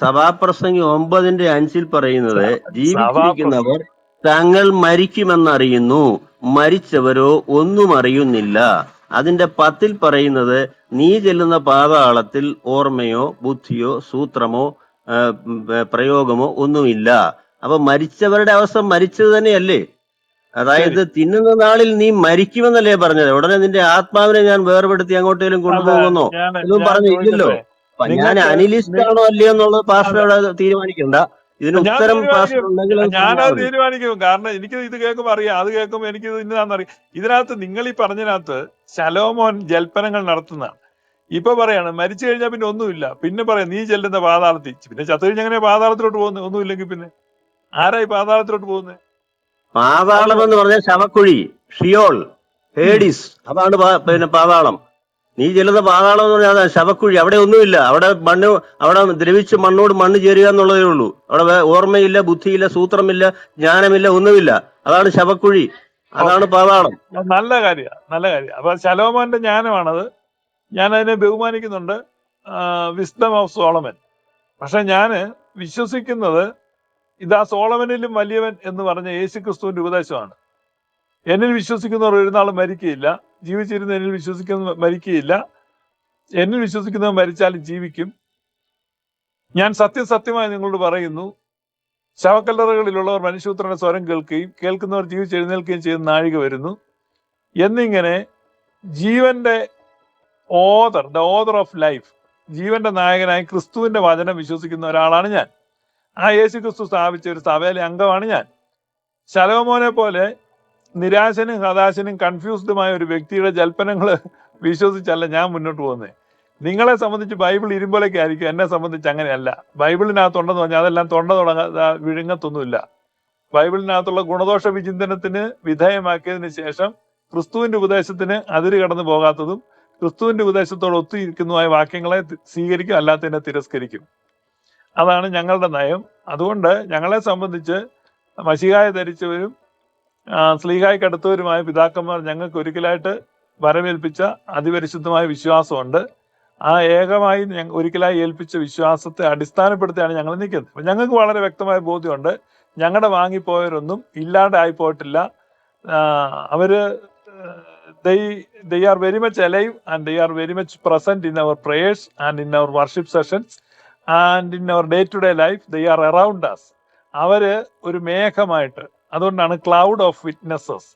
സഭാപ്രസംഗി ഒമ്പതിന്റെ അഞ്ചിൽ പറയുന്നത് ജീവിച്ചിരിക്കുന്നവർ തങ്ങൾ മരിക്കുമെന്നറിയുന്നു മരിച്ചവരോ ഒന്നും അറിയുന്നില്ല. അതിന്റെ പത്തിൽ പറയുന്നത് നീ ചെല്ലുന്ന പാതാളത്തിൽ ഓർമ്മയോ ബുദ്ധിയോ സൂത്രമോ പ്രയോഗമോ ഒന്നുമില്ല. അപ്പൊ മരിച്ചവരുടെ അവസ്ഥ മരിച്ചത് തന്നെയല്ലേ? അതായത് തിന്നുന്ന നാളിൽ നീ മരിക്കുമെന്നല്ലേ പറഞ്ഞത്. ഉടനെ നിന്റെ ആത്മാവിനെ ഞാൻ വേർപെടുത്തി അങ്ങോട്ടേലും കൊണ്ടുപോകുന്നോ? എന്നും പറഞ്ഞില്ലല്ലോ. ഞാൻ അനലിസ്റ്റ് ആണോ അല്ലയോ എന്നുള്ളത് പാസ്റ്റർ തീരുമാനിക്കണ്ട. ഇതിന് ഉത്തരം. പാസ്റ്റർ ഉണ്ടെങ്കിൽ ഞാനത് തീരുമാനിക്കും. കാരണം എനിക്ക് ഇത് കേൾക്കുമ്പോൾ അറിയാം. അത് കേൾക്കുമ്പോൾ എനിക്ക് ഇത് ഇന്നതാണെന്നറിയാം ഇതിനകത്ത് നിങ്ങൾ ഈ പറഞ്ഞതിനകത്ത് ശലോമോൻ ജൽപ്പനങ്ങൾ നടത്തുന്നതാണ്. ഇപ്പൊ പറയാണ് മരിച്ചു കഴിഞ്ഞാൽ പിന്നെ ഒന്നുമില്ല. പിന്നെ പറയാം നീ ചെല്ലുന്ന പാതാളത്തിൽ. പിന്നെ ചത്തു കഴിഞ്ഞാൽ അങ്ങനെ പാതാളത്തിലോട്ട് പോകുന്നത് ഒന്നുമില്ലെങ്കിൽ പിന്നെ. ആരായി പാതാളത്തിലോട്ട് പോകുന്നത് പാതാളം എന്ന് പറഞ്ഞാൽ ശവക്കുഴി ഷിയോൾ ഹേഡിസ്. അതാണ് പിന്നെ പാതാളം നീ ചെല്ലുന്ന പാതാളം എന്ന് പറഞ്ഞാൽ ശവക്കുഴി. അവിടെ ഒന്നുമില്ല. അവിടെ മണ്ണ് അവിടെ ദ്രവിച്ച് മണ്ണോട് മണ്ണ് ചേരുക എന്നുള്ളതേ ഉള്ളൂ. അവിടെ ഓർമ്മയില്ല ബുദ്ധിയില്ല സൂത്രമില്ല ജ്ഞാനമില്ല ഒന്നുമില്ല. അതാണ് ശവക്കുഴി. അതാണ് പാതാളം. നല്ല കാര്യമാണ് നല്ല കാര്യം. അപ്പൊ ശലോമോന്റെ ജ്ഞാനമാണത്. ഞാൻ അതിനെ ബഹുമാനിക്കുന്നുണ്ട് വിസ്ഡം ഓഫ് സോളമൻ പക്ഷെ ഞാൻ വിശ്വസിക്കുന്നത് ഇതാ സോളമനിലും വലിയവൻ എന്ന് പറഞ്ഞ യേശു ക്രിസ്തുവിന്റെ ഉപദേശമാണ്. എന്നിൽ വിശ്വസിക്കുന്നവർ ഒരു നാളും മരിക്കുകയില്ല ജീവിച്ചിരുന്ന എന്നിൽ വിശ്വസിക്കുന്ന മരിക്കുകയില്ല. എന്നിൽ വിശ്വസിക്കുന്നവൻ മരിച്ചാലും ജീവിക്കും. ഞാൻ സത്യസത്യമായി നിങ്ങളോട് പറയുന്നു. ശവക്കല്ലറകളിലുള്ളവർ മനുഷ്യപുത്രന്റെ സ്വരം കേൾക്കുകയും കേൾക്കുന്നവർ ജീവിച്ചെഴുന്നേൽക്കുകയും ചെയ്യുന്ന നാഴിക വരുന്നു. എന്നിങ്ങനെ ജീവന്റെ author the author of life ജീവന്റെ നായകനായി ക്രിസ്തുവിന്റെ വചനം വിശ്വസിക്കുന്ന ഒരാളാണ് ഞാൻ. ആ യേശു ക്രിസ്തു സ്ഥാപിച്ച ഒരു സഭയിലെ അംഗമാണ് ഞാൻ. ശലോമോനെ പോലെ നിരാശനും ഹതാശനും കൺഫ്യൂസ്ഡുമായ ഒരു വ്യക്തിയുടെ ജൽപ്പനങ്ങൾ വിശ്വസിച്ചല്ല ഞാൻ മുന്നോട്ട് പോകുന്നത് നിങ്ങളെ സംബന്ധിച്ച് ബൈബിൾ ഇരുമ്പോലൊക്കെ ആയിരിക്കും എന്നെ സംബന്ധിച്ച് അങ്ങനെയല്ല. ബൈബിളിനകത്തുണ്ടെന്ന് പറഞ്ഞാൽ അതെല്ലാം തൊണ്ട തുടങ്ങാ വിഴുങ്ങത്തൊന്നുമില്ല. ബൈബിളിനകത്തുള്ള ഗുണദോഷ വിചിന്തനത്തിന് വിധേയമാക്കിയതിന് ശേഷം ക്രിസ്തുവിന്റെ ഉപദേശത്തിന് അതിര് കടന്നു പോകാത്തതും ക്രിസ്തുവിന്റെ ഉപദേശത്തോട് ഒത്തിരിക്കുന്നതുമായ വാക്യങ്ങളെ സ്വീകരിക്കും അല്ലാത്തതിനെ തിരസ്കരിക്കും. അതാണ് ഞങ്ങളുടെ നയം. അതുകൊണ്ട് ഞങ്ങളെ സംബന്ധിച്ച് മഷികായ ധരിച്ചവരും ആ, സ്ലീഹായ്ക്കടുത്തവരുമായ പിതാക്കന്മാർ ഞങ്ങൾക്ക് ഒരിക്കലായിട്ട് വരവേൽപ്പിച്ച അതിപരിശുദ്ധമായ വിശ്വാസമുണ്ട്. ആ ഏകമായി ഒരിക്കലായി ഏൽപ്പിച്ച വിശ്വാസത്തെ അടിസ്ഥാനപ്പെടുത്തിയാണ് ഞങ്ങൾ നിൽക്കുന്നത്. അപ്പൊ ഞങ്ങൾക്ക് വളരെ വ്യക്തമായ ബോധ്യമുണ്ട്. ഞങ്ങളുടെ വാങ്ങിപ്പോയവരൊന്നും ഇല്ലാണ്ടായി പോയിട്ടില്ല. അവർ അവർ they are very much alive and they are very much present in our prayers and in our worship sessions and in our day to day life they are around us അവർ ഒരു മേഘമായിട്ട് അതുകൊണ്ടാണ് ക്ലൗഡ് ഓഫ് വിറ്റ്നസ്സസ്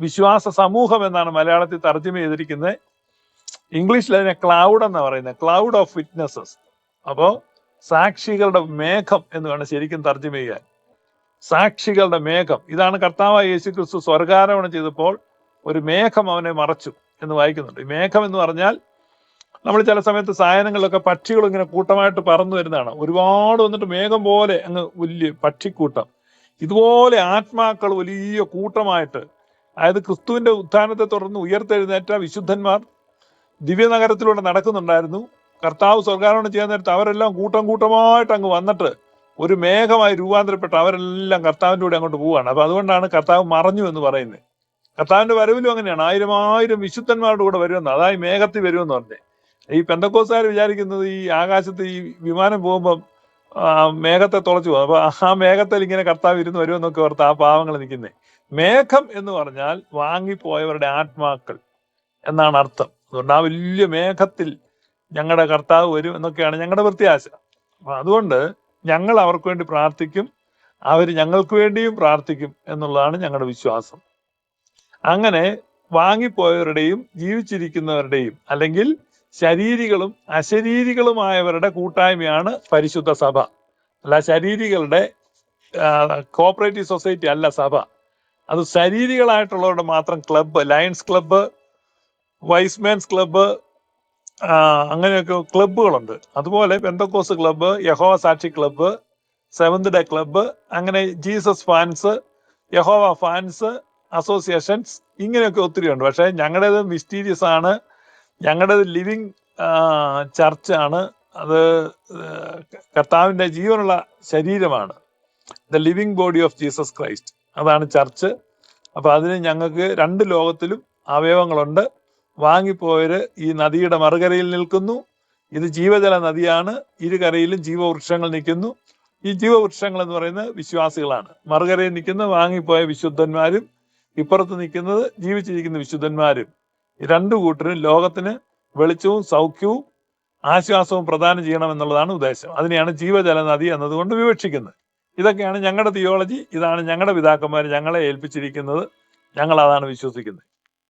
വിശ്വാസ സമൂഹം എന്നാണ് മലയാളത്തിൽ തർജമ ചെയ്തിരിക്കുന്നത്. ഇംഗ്ലീഷിൽ അതിനെ ക്ലൗഡ് എന്ന് പറയുന്നത്. ക്ലൗഡ് ഓഫ് വിറ്റ്നസ്സസ് അപ്പോ സാക്ഷികളുടെ മേഘം എന്ന് വേണം ശരിക്കും തർജമ ചെയ്യാൻ. സാക്ഷികളുടെ മേഘം. ഇതാണ് കർത്താവായ യേശു ക്രിസ്തു സ്വർഗാരോഹണം ചെയ്തപ്പോൾ ഒരു മേഘം അവനെ മറച്ചു എന്ന് വായിക്കുന്നുണ്ട്. ഈ മേഘം എന്ന് പറഞ്ഞാൽ നമ്മൾ ചില സമയത്ത് സായനങ്ങളിലൊക്കെ പക്ഷികൾ ഇങ്ങനെ കൂട്ടമായിട്ട് പറന്നു വരുന്നതാണ്. ഒരുപാട് വന്നിട്ട് മേഘം പോലെ അങ്ങ് വലിയ പക്ഷിക്കൂട്ടം. ഇതുപോലെ ആത്മാക്കൾ വലിയ കൂട്ടമായിട്ട് അതായത് ക്രിസ്തുവിന്റെ ഉത്ഥാനത്തെ തുടർന്ന് ഉയർത്തെഴുന്നേറ്റ വിശുദ്ധന്മാർ ദിവ്യനഗരത്തിലൂടെ നടക്കുന്നുണ്ടായിരുന്നു. കർത്താവ് സ്വർഗാരോഹണം ചെയ്യാൻ നേരത്ത് അവരെല്ലാം കൂട്ടം കൂട്ടമായിട്ട് അങ്ങ് വന്നിട്ട് ഒരു മേഘമായി രൂപാന്തരപ്പെട്ട് അവരെല്ലാം കർത്താവിന്റെ കൂടെ അങ്ങോട്ട് പോവുകയാണ്. അപ്പൊ അതുകൊണ്ടാണ് കർത്താവ് മറഞ്ഞു എന്ന് പറയുന്നത്. കർത്താവിന്റെ വരവിലും അങ്ങനെയാണ്. ആയിരം ആയിരം വിശുദ്ധന്മാരുടെ കൂടെ വരുമെന്ന് അതായത് മേഘത്തിൽ വരുമെന്ന് പറഞ്ഞേ. ഈ പെന്തക്കോസുകാർ വിചാരിക്കുന്നത് ഈ ആകാശത്ത് ഈ വിമാനം പോകുമ്പോൾ മേഘത്തെ തുളച്ചു പോകും. അപ്പൊ ആ മേഘത്തിൽ ഇങ്ങനെ കർത്താവ് ഇരുന്ന് വരുമെന്നൊക്കെ ഓർത്ത് ആ പാവങ്ങൾ നിൽക്കുന്നേ. മേഘം എന്ന് പറഞ്ഞാൽ വാങ്ങിപ്പോയവരുടെ ആത്മാക്കൾ എന്നാണ് അർത്ഥം. അതുകൊണ്ട് ആ വലിയ മേഘത്തിൽ ഞങ്ങളുടെ കർത്താവ് വരും എന്നൊക്കെയാണ് ഞങ്ങളുടെ പ്രത്യാശ. അതുകൊണ്ട് ഞങ്ങൾ അവർക്ക് വേണ്ടി പ്രാർത്ഥിക്കും അവർ ഞങ്ങൾക്ക് വേണ്ടിയും പ്രാർത്ഥിക്കും എന്നുള്ളതാണ് ഞങ്ങളുടെ വിശ്വാസം. അങ്ങനെ വാങ്ങിപ്പോയവരുടെയും ജീവിച്ചിരിക്കുന്നവരുടെയും അല്ലെങ്കിൽ ശരീരികളും അശരീരികളുമായവരുടെ കൂട്ടായ്മയാണ് പരിശുദ്ധ സഭ. അല്ല ശരീരികളുടെ കോപ്പറേറ്റീവ് സൊസൈറ്റി അല്ല സഭ. അത് ശരീരികളായിട്ടുള്ളവരുടെ മാത്രം club lions club Y's Men's club അങ്ങനെയൊക്കെ ക്ലബ്ബുകളുണ്ട് അതുപോലെ പെന്തക്കോസ് ക്ലബ്ബ് യഹോവ സാക്ഷി ക്ലബ്ബ് സെവന്ത് ഡേ ക്ലബ്ബ് അങ്ങനെ ജീസസ് ഫാൻസ് യഹോവ ഫാൻസ് അസോസിയേഷൻസ് ഇങ്ങനെയൊക്കെ ഒത്തിരി ഉണ്ട്. പക്ഷേ ഞങ്ങളുടേത് മിസ്റ്റീരിയസ് ആണ്. ഞങ്ങളുടേത് ലിവിങ് ചർച്ചാണ് അത് കർത്താവിന്റെ ജീവനുള്ള ശരീരമാണ്. The living body of Jesus Christ അതാണ് ചർച്ച്. അപ്പോൾ അതിന് ഞങ്ങൾക്ക് രണ്ട് ലോകത്തിലും അവയവങ്ങളുണ്ട്. വാങ്ങിപ്പോയവര് ഈ നദിയുടെ മറുകരയിൽ നിൽക്കുന്നു. ഇത് ജീവജല നദിയാണ്. ഇരുകരയിലും ജീവവൃക്ഷങ്ങൾ നിൽക്കുന്നു. ഈ ജീവവൃക്ഷങ്ങൾ എന്ന് പറയുന്നത് വിശ്വാസികളാണ്. മറുകരയിൽ നിൽക്കുന്ന വാങ്ങിപ്പോയ വിശുദ്ധന്മാരും ഇപ്പുറത്ത് നിൽക്കുന്നത് ജീവിച്ചിരിക്കുന്ന വിശുദ്ധന്മാരും. രണ്ടു കൂട്ടരും ലോകത്തിന് വെളിച്ചവും സൗഖ്യവും ആശ്വാസവും പ്രദാനം ചെയ്യണം എന്നുള്ളതാണ് ഉദ്ദേശം. അതിനെയാണ് ജീവജല നദി എന്നതുകൊണ്ട് വിവക്ഷിക്കുന്നത്. ഇതൊക്കെയാണ് ഞങ്ങളുടെ തിയോളജി ഇതാണ് ഞങ്ങളുടെ പിതാക്കന്മാർ ഞങ്ങളെ ഏൽപ്പിച്ചിരിക്കുന്നത്. ഞങ്ങൾ അതാണ് വിശ്വസിക്കുന്നത്.